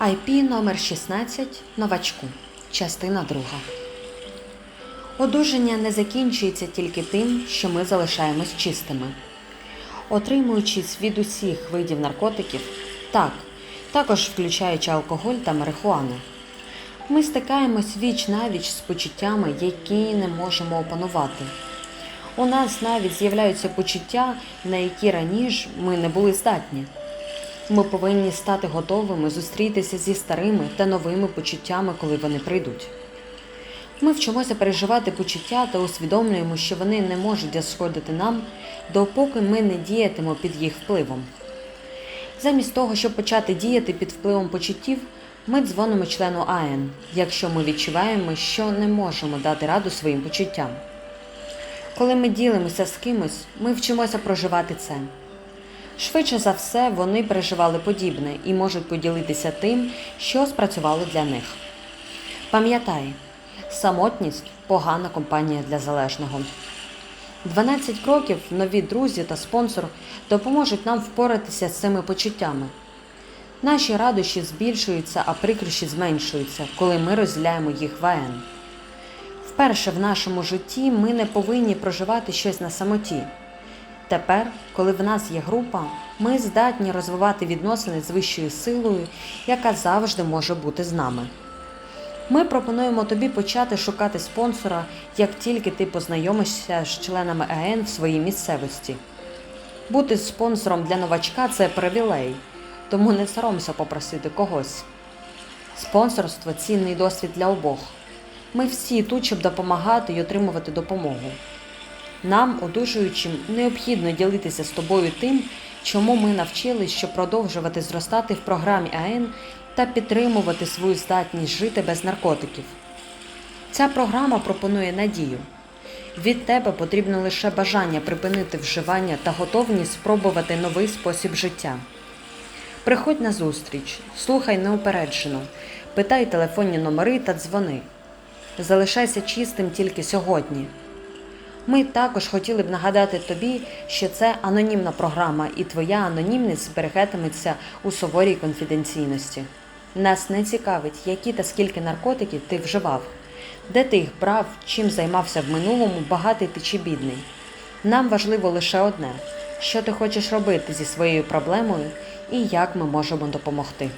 IP номер 16 новачку. Частина 2. Одужання не закінчується тільки тим, що ми залишаємось чистими. Отримуючись від усіх видів наркотиків, так, також включаючи алкоголь та марихуану, ми стикаємось віч навіч з почуттями, які не можемо опанувати. У нас навіть з'являються почуття, на які раніше ми не були здатні. Ми повинні стати готовими зустрітися зі старими та новими почуттями, коли вони прийдуть. Ми вчимося переживати почуття та усвідомлюємо, що вони не можуть зашкодити нам, допоки ми не діятимо під їх впливом. Замість того, щоб почати діяти під впливом почуттів, ми дзвонимо члену АН, якщо ми відчуваємо, що не можемо дати раду своїм почуттям. Коли ми ділимося з кимось, ми вчимося проживати це. Швидше за все, вони переживали подібне і можуть поділитися тим, що спрацювало для них. Пам'ятай, самотність погана компанія для залежного. 12 кроків нові друзі та спонсор допоможуть нам впоратися з цими почуттями. Наші радощі збільшуються, а прикрощі зменшуються, коли ми розділяємо їх в АН. Вперше в нашому житті ми не повинні проживати щось на самоті. Тепер, коли в нас є група, ми здатні розвивати відносини з вищою силою, яка завжди може бути з нами. Ми пропонуємо тобі почати шукати спонсора, як тільки ти познайомишся з членами АН в своїй місцевості. Бути спонсором для новачка це привілей, тому не соромся попросити когось. Спонсорство цінний досвід для обох. Ми всі тут, щоб допомагати і отримувати допомогу. Нам, одужуючим, необхідно ділитися з тобою тим, чому ми навчились, щоб продовжувати зростати в програмі АН та підтримувати свою здатність жити без наркотиків. Ця програма пропонує надію. Від тебе потрібно лише бажання припинити вживання та готовність спробувати новий спосіб життя. Приходь на зустріч, слухай неупереджено, питай телефонні номери та дзвони. Залишайся чистим тільки сьогодні. Ми також хотіли б нагадати тобі, що це анонімна програма, і твоя анонімність зберегатиметься у суворій конфіденційності. Нас не цікавить, які та скільки наркотиків ти вживав, де ти їх брав, чим займався в минулому, багатий ти чи бідний. Нам важливо лише одне: що ти хочеш робити зі своєю проблемою і як ми можемо допомогти.